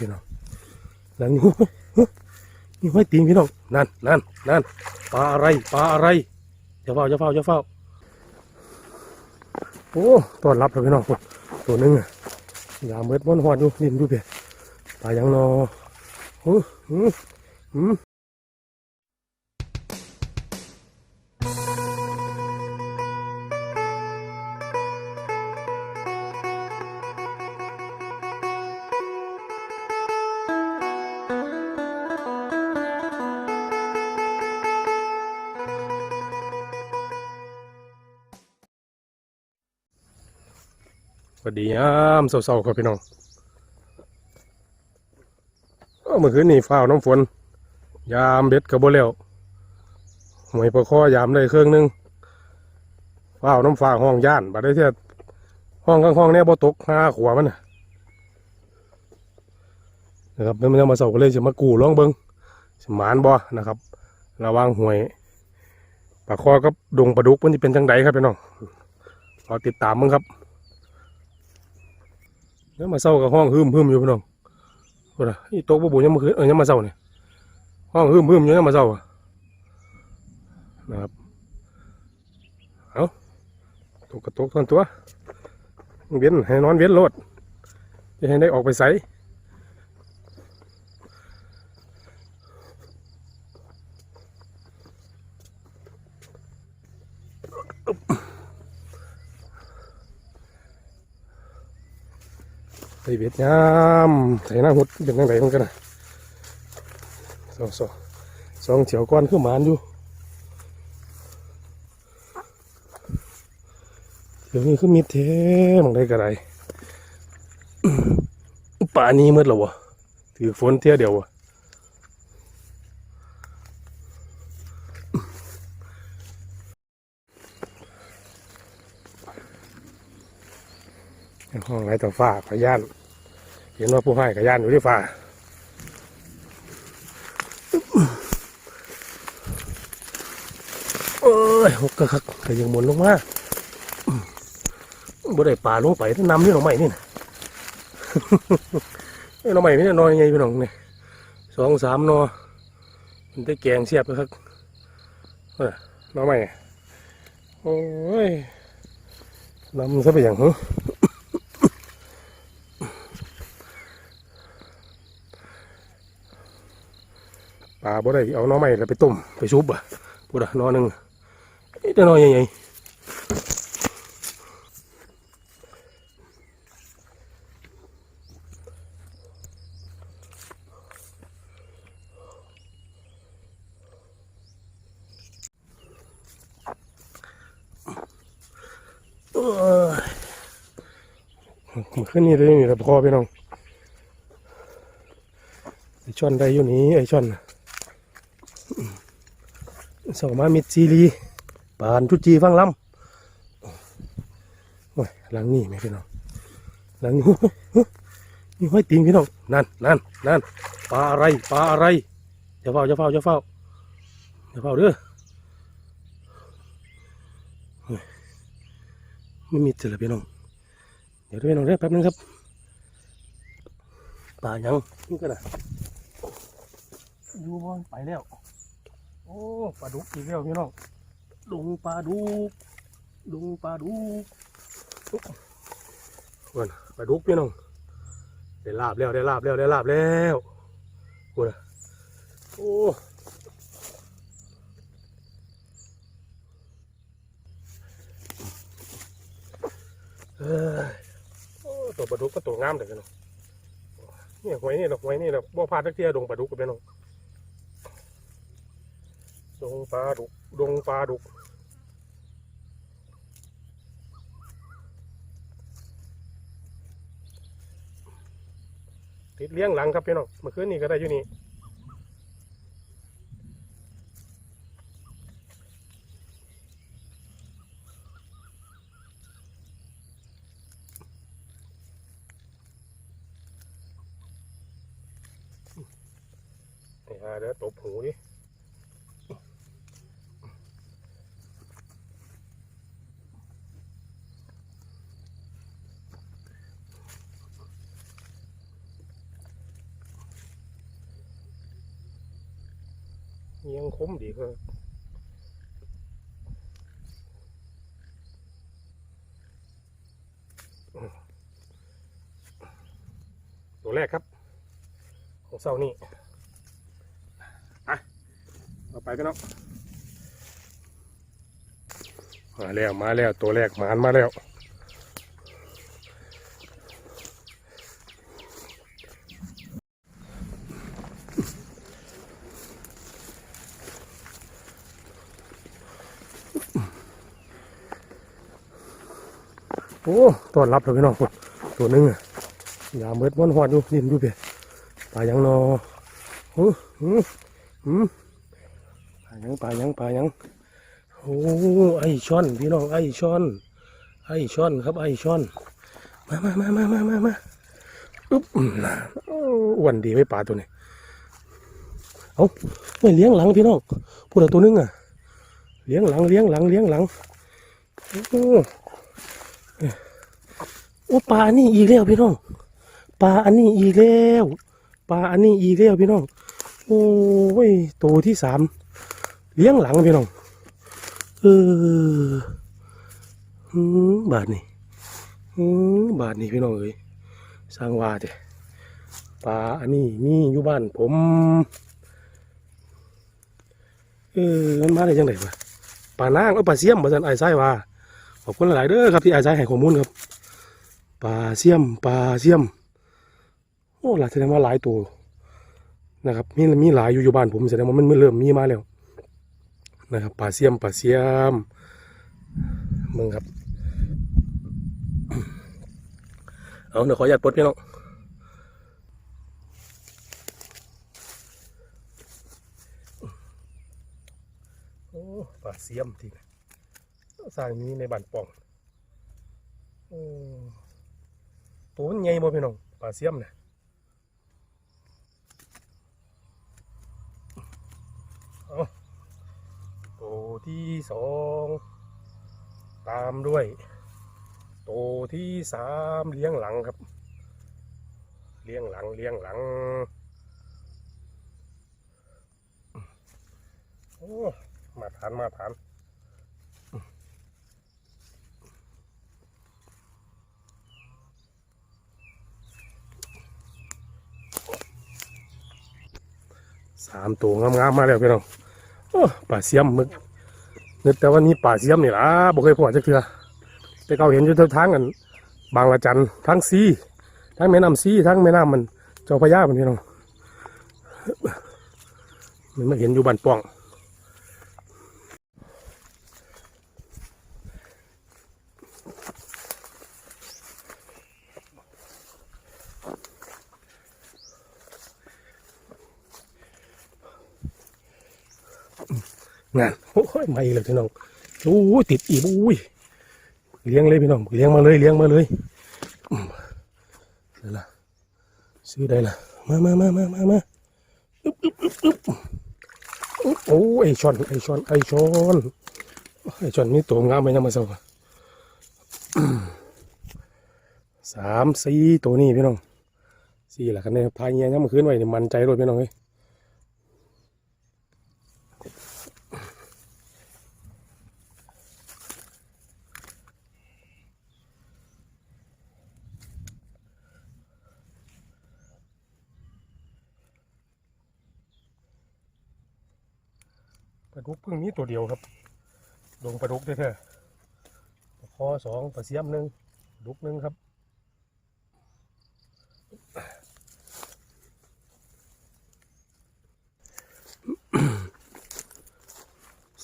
พี่น้องนั่นนี่นี่ตีนพี่น้องนั่นนั่นนั่นปลาอะไรปลาอะไรอย่าเฝ้าอย่าเฝ้าอย่าเฝ้าโอ้ต้อนรับเลยพี่น้องตัวหนึงอะยามเมิดม้วนหอดอยู่นี่ดูเพียปลายังนอหืมหืม วัสดียามเศร้าๆครับพี่น้องเมื่อคืนนี่ฟ้าวน้ำฝน ยามเบ็ดกระโบแล้วหวยประคอยามได้เครื่องหนึงฟ้าวน้ำฟ้าห้องย่านบัดได้เทียห้องข้างห้องเนี่ยบ่ตกห้าขวามันนะนะครับแล้วมันจะมาเศร้าก็เลยจะมากูร้องเบิงสมานบ่นะครับ ระวังหวยปลาคอกับดงปลาดุกมันจะเป็นจังไดครับพี่น้องรอติดตามมึงครับ ยังมาเศร้ากับห้องฮืมฮืมอยู่พี่น้องโอ้ยอีโต๊ะบุบุยังมาคืนเออยังมาเศร้าเนี่ยห้องฮืมฮืมอยู่ยังมาเศร้าอะนะครับเอาตกกระตกทอนตัวเวียนให้นอนเวียนโลดจะให้ได้ออกไปใส ใส่เวียดยามใส่หน้าหุดเป็นยังไงมันกันนะสองสองสองเฉียวก้อนขึ้นมานอยู่เดี๋ยวนี้คือมีเทมังได้กระไรป่านี้มืดแล้ววะถือฝนเที่ยวเดียววะ ห้องไรต่อฟ้าขย่านเห็นว่าผู้ให้ขย่านอยู่ที่ฟ้าเอ้ยหกกระคักแต่ยังหมุนลงมาบ่ได้ป่าลงไปถ้านำนี่หน่อไม้นี่นะเอ้หน่อไม้นี่นอนยังไงพี่น้องเนี่ยสองสามนอมันได้แกงเสียบครับเออหน่อไม้โอ้ยนำซะไปอย่างหื ปลาบ่ได้เอาน้อใหม่แล้วไปต้มไปซุปอะพูดอะน้อหนึ่งนี่แต่น้อใหญ่ขึ้นนี่เลยนี่แต่พอพี่น้องไอช่อนได้อยู่นี้ไอช่อนนะ สองมามิดซีรีปานทุจีฟังลำโอ้ยหลังนี่ไหมพี่น้องหลังนี้นี่ห้อยติงพี่น้องนั่นนั่นนั่นปลาอะไรปลาอะไรอย่าเฝ้าอย่าเฝ้าอย่าเฝ้าอย่าเฝ้าเด้อโอ้ยไม่มีเจอเลยพี่น้องเดี๋ยวด้วยน้องเด้อแป๊บนึงครับปลายังนี่ก็นะอยู่บนไปแล้ว โอ้ปลาดุกอีกแล้วพี่น้องดุงปลาดุกดุงปลาดุกวันปลาดุกพี่น้องได้ลาบแล้วได้ลาบแล้วได้ลาบแล้วกูนะโอ้เอ้ยโอ้ตัวปลาดุกก็ตัวงามแต่พี่น้องเนี่ยหวยนี่ดอกหวยนี่ดอกบ่พลาดทักเที่ยดงปลาดุกกับพี่น้อง ดงปลาดุกดงปลาดุกติดเลี้ยงหลังครับพี่น้องเมื่อคืนนี้ก็ได้อยู่นี่นี่ฮะเดี๋ยวตบหูดิ ยงคมดีครับตัวแรกครับ ของเสาร์นี้อะเอาไปกันเนาะมาแล้วมาแล้วตัวแรกหมานมาแล้ว โอ้ต้อนรับเลยพี่น้องตัวหนึงอะยามเบิดวันหอดอยู่นี่ดูเปียปลายังนอหืมหืมหืมปลายังปลายังปลายังโอ้ไอช่อนพี่น้องไอช่อน ไอช่อนครับไอช่อน มามามามามามามาอึ๊บนะอ้วนดีไว้ปลาตัวนี้เอาไม่เลี้ยงหลังพี่น้องพูดเอาตัวหนึงอะเลี้ยงหลังเลี้ยงหลังเลี้ยงหลังโอ้ โอ้ปลาอันนี้อีกแล้วพี่น้องปลาอันนี้อีกแล้วปลาอันนี้อีกแล้วพี่น้องโอ้ยตัวที่สามเลี้ยงหลังพี่น้องเออบาทนี่บาทนี่พี่น้องเอ้ยสร้างว่าเถอะปลาอันนี้มีอยู่บ้านผมเออมันมาได้ยังไงวะปลานางเออปลาเสียมมาสันไอ้ไส้ว่าขอบคุณหลายๆเด้อครับที่ไอ้ไส้ให้ข้อมูลครับ ปลาเสียมปลาเสียม โอ้หลายแสดงว่าหลายตัวนะครับมีมีหลายอยู่อยู่บ้านผมแสดงว่ามันเริ่มมีมาแล้วนะครับปลาเสียมปลาเสียมมึงครับ เอาเดี๋ยวขออนุญาตปลดพี่น้องโอ้ปลาเสียมทีนะสร้างนี้ในบ้านปองโอ้ ตัวมันใหญ่บ่พี่น้องปลาเสียมนี่ยเอาตัวที่สองตามด้วยตัวที่สามเลี้ยงหลังครับ เลี้ยงหลังเลี้ยงหลังโอ้มาทานมาทาน สามตัวงามๆมาแล้วพี่น้องโอ้ป่าเสียมมึกนึกแต่ว่านี่ป่าเสียมนี่ล่ะบอกเคยพอจักเถื่อแต่เขาเห็นอยู่ทางกัน บางละจันทั้งซีทั้งแม่น้ำซีทั้งแม่น้ำมันเจ้าพระยามันพี่น้องมันมาเห็นอยู่บ้านป้อง งานโอ้ยไม่เลยพี่น้องโอ้ยติดอีกอุ้ยเลี้ยงเลยพี่น้องเลี้ยงมาเลยเลี้ยงมาเลยอืมเดี๋ยวละซื้อได้ละมามามามามามาอึ๊บอึ๊บอึ๊บอึ๊บโอ้ยไอช้อนไอช้อนไอช้อนไอช้อนนี่ตัวงามไหมนะมาเซาสามสี่ตัวนี้พี่น้องสี่หละกันเนี่ยพายเงี้ยยังมาคืนไว้เนี่ยมันใจรถพี่น้องเอ้ย ดุกเพิ่งมีตัวเดียวครับลงปลาดุกได้แท้ปลาคอสองปลาเสียมหนึ่งลาดุกหนึ่งครับ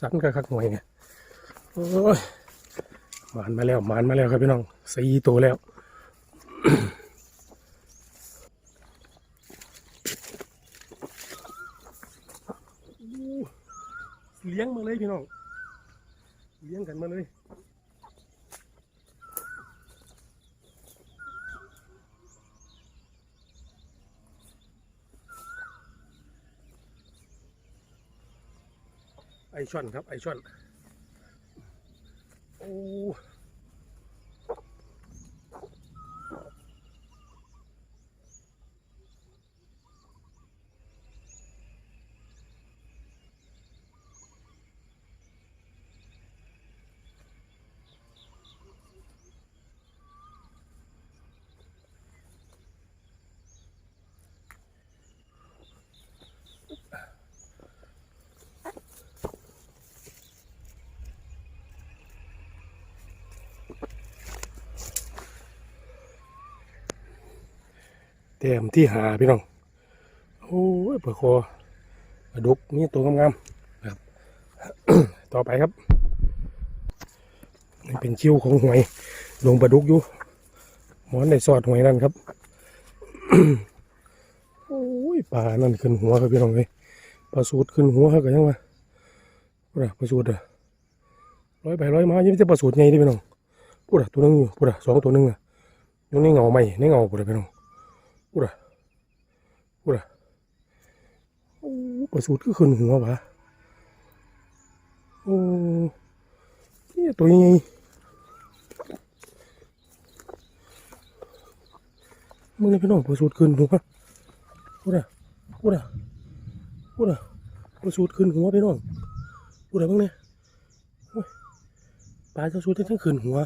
สันกระคักหน่วยไงโอ้ยหมานมาแล้วหมานมาแล้วครับพี่น้องสี่ตัวแล้ว เลี้ยงมาเลยพี่น้อง เลี้ยง กันมาเลยไอช่อนครับไอช่อน โอ้ แต้มที่หาพี่น้อง โอ้ยปลาคอปลาดุกมีตัวงามๆนะครับ ต่อไปครับนี่เป็นคิ้วของหวยลงปลาดุกอยู่ หมอนในซอดหวยนั่นครับโอ้ยปลานั่นขึ้นหัวครับพี่น้องเลยปลาสูดขึ้นหัวครับกันยังวะพูดอะปลาสูดอะร้อยไปร้อยมายังไม่ใช่ปลาสูดไงดิพี่น้องพูดอะตัวหนึงอยู่พูดอะสองตัวหนึงอะอยู่ในเงาใหม่ในเงาพูดอะพี่น้อง พูดอะพูดอะโอ้ปลาสูดก็ขึ้นหัววะโอ้นี่ตัวยังไงมึงเลยพี่น้องประสูตรขึ้นหัวพูดอะพูดอะพูดอะประสูตรขึ้นหัวพี่น้องพูดอะมึงเนี่ยโอ้ยปลาเจ้าสูตรทั้งขึ้นหัว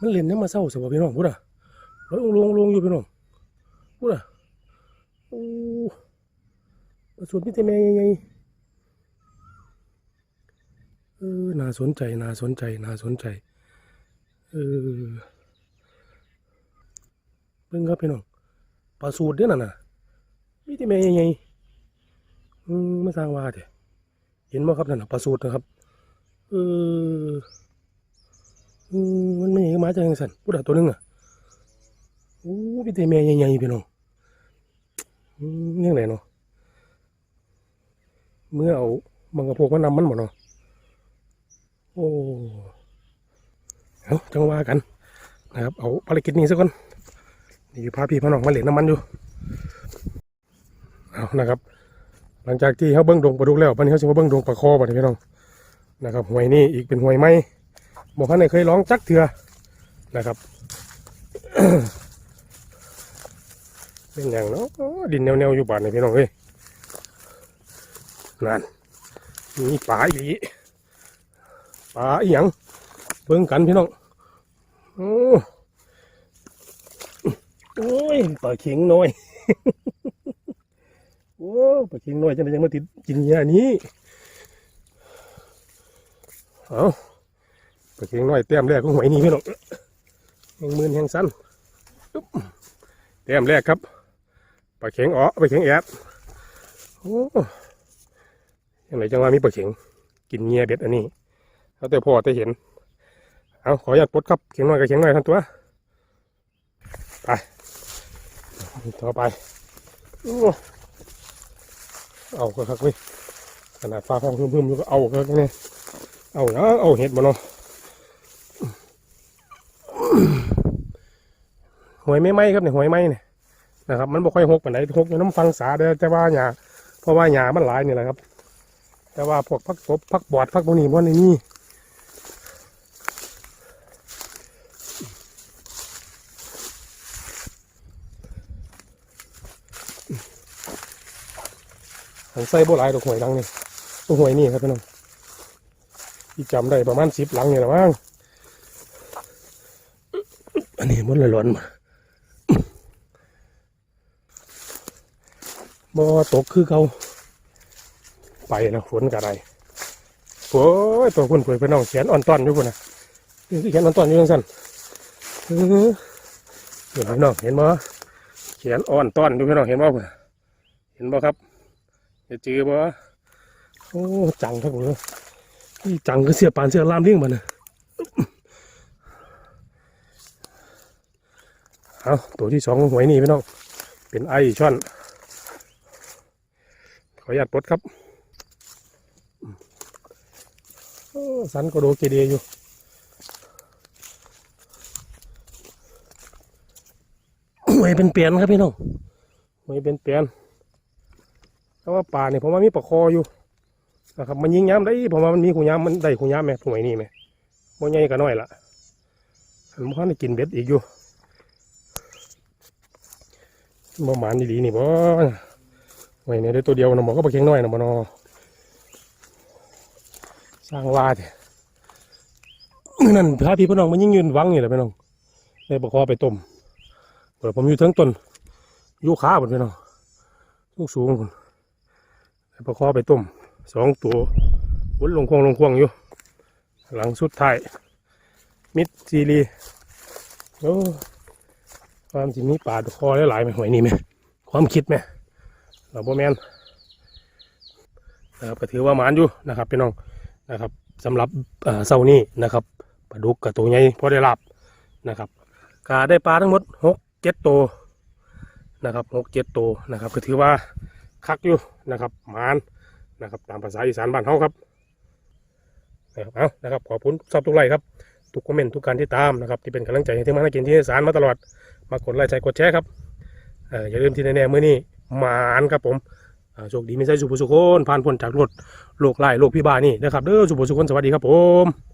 มันเล่นน้ำมาเศร้าสบพี่น้องพูดอะลงลงลงอยู่พี่น้อง พูดอะโอ้ประสูตรมิตแม่ยังไงเออน่าสนใจน่าสนใจน่าสนใจเออเบิ่งครับพี่น้องปลาสูตรเด้อนั่นน่ะมีแต่แม่ใหญ่ๆอืมไม่สร้างว่าเถอะเห็นบ่ครับนั่นน่ะปลาสูตรนะครับเออมันไม่ใหญ่มาจากทางสันพูดอะตัวนึงอะโอ้มีแต่แม่ใหญ่ๆพี่น้อง ยังไงเนาะเมื่อเอามังกรพวกมานนำมันหมดเนาะโอ้เอาจังว่ากันนะครับ เอาภารกิจนี้ซะก่อนนี่พาพี่พาน้องมาเหล่นน้ำมันอยู่เอานะครับ หลังจากที่เขาเบิ้งดงปลาดุกแล้ววันนี้เขาจะมาเบิ้งดงปลาคอบ่เนี่ยพี่น้องนะครับหวยนี่อีกเป็นหวยไม้บอกท่านไหนเคยร้องจักเถื่อนะครับ เป็นอย่างเนาะดินแนวๆอยู่บ้านนี่พี่น้องเอ้ยนั่นมีปลาอีกปลาอีหยังเบิ่งกันพี่น้องโอ้โอ้ยปลาเข็งน้อยโอ้ปลาเข็งน้อยจะได้ยังมาติดกินยานี้เอาปลาเข็งน้อยแต้มแรกของหวยนี่พี่น้องแหงมืนแหงสั้นอึ๊บแต้มแรกครับ ปลาเข็งอ๋อปลาเข็งแอดโอ้ยังไงจังว่ามีปลาเข็ง กินเงียเบ็ดอันนี้แล้วแต่พ่อจะเห็น เอาขออนุญาตปลดครับเข็งหน้อยกับเข็งหน้อยทั้งตัวไปต่อไปโอ้เอาก็ครับเว้ยขนาดฟ้าห้องเพิ่มๆอยู่ก็เอาก็เนี่ยเอาเนาะเอาเห็ดมาเนาะหวยไม่ไหมครับเนี่ยหวยไหมเนี่ย นะครับ มันบ่ค่อยหกปานไหนหกอยู่น้ำฟังสาเด้อแต่ว่าหญ้าเพราะว่าหญ้ามันหลายนี่แหละครับ แต่ว่าพวกพักกบพักบอดพักพวกนี้มันในนี่หันใส่บ่หลายดอกหวยหลังนี่ตัวหวยนี่ครับพี่น้องที่จำได้ประมาณสิบหลังนี่แหละมั้งอันนี้มันเลยหล่นมา บ่ตกคือเขาไปแล้วฝนกระไรโอ้ยตัวคุณป่วยพี่น้องแขนอ่อนต้อนอยู่พุ่นนะนี่คือแขนอ่อนต้อนอยู่จังซั่นเออเห็นพี่น้องเห็นบ่แขนอ่อนต้อนอยู่พี่น้องเห็นบ่พุ่นน่ะเห็นบ่ครับจะจือบ่โอ้จังครับผมนี่จังก็เสียปานเสียลามเลี้ยงมันนะเอาตัวที่สองของหวยนี่พี่น้องเป็นไอช่อน ขออนุญาตปลดครับสันก็โดเกเดียอยู่หวยเป็นเปลี่ยนครับพี่น้องหวยเป็นเปลี่ยนแต่ว่าป่าเนี่ยผมว่ามีปลาคออยู่นะครับมันยิงย้ำได้ผมว่ามันมีขุย้ำมันได้ขุย้ำไหมหวยนี่ไหมบ่ใหญ่ก็น้อยละผมพันได้กินเบ็ดอีกอยู่บ่หมานดีๆนี่บ่ หวยเนี่ยได้ตัวเดียวนะหมอก็ปลาเค็งน้อยนะบ่นอสร้างว่าเถอะนั่นพาพี่พี่น้องมันยิ่งยืนวังนี่แหละพี่น้องได้ปลาคอไปต้มเดี๋ยวผมอยู่ทั้งต้นยู่ขาบนพี่น้องสูงสูงๆพุ่นปลาคอไปต้มสองตัววุ้นลงควงลงควงอยู่ หลังสุดท้ายมิดซีรีโอ้ความจริงมีป่าคอหลายๆไหมหวยนี่ไหมความคิดไหม เราบ่แมนนะครับก็ถือว่าหมานอยู่นะครับพี่น้องนะครับสำหรับเสาร์นี้นะครับปลาดุกกับตัวใหญ่พอได้รับนะครับก็ได้ปลาทั้งหมดหกเจ็ดตัวนะครับหกเจ็ดตัวนะครับก็ถือว่าคักอยู่นะครับหมานนะครับตามภาษาอีสานบ้านเฮาครับนะครับเอานะครับขอบคุณชอบทุกไลค์ครับทุกคอมเมนต์ทุกการที่ตามนะครับที่เป็นกำลังใจให้ทีมงานนักกินที่อีสารมาตลอดมากดไลค์ใช้กดแชร์ครับอย่าลืมที่แน่ๆมื้อนี้ หมานครับผมโชคดีไม่ใช่สุภสุคนผ่านพ้นจากรถโรคไล่โรคพิบาลนี่นะครับเด้อสุภสุคนสวัสดีครับผม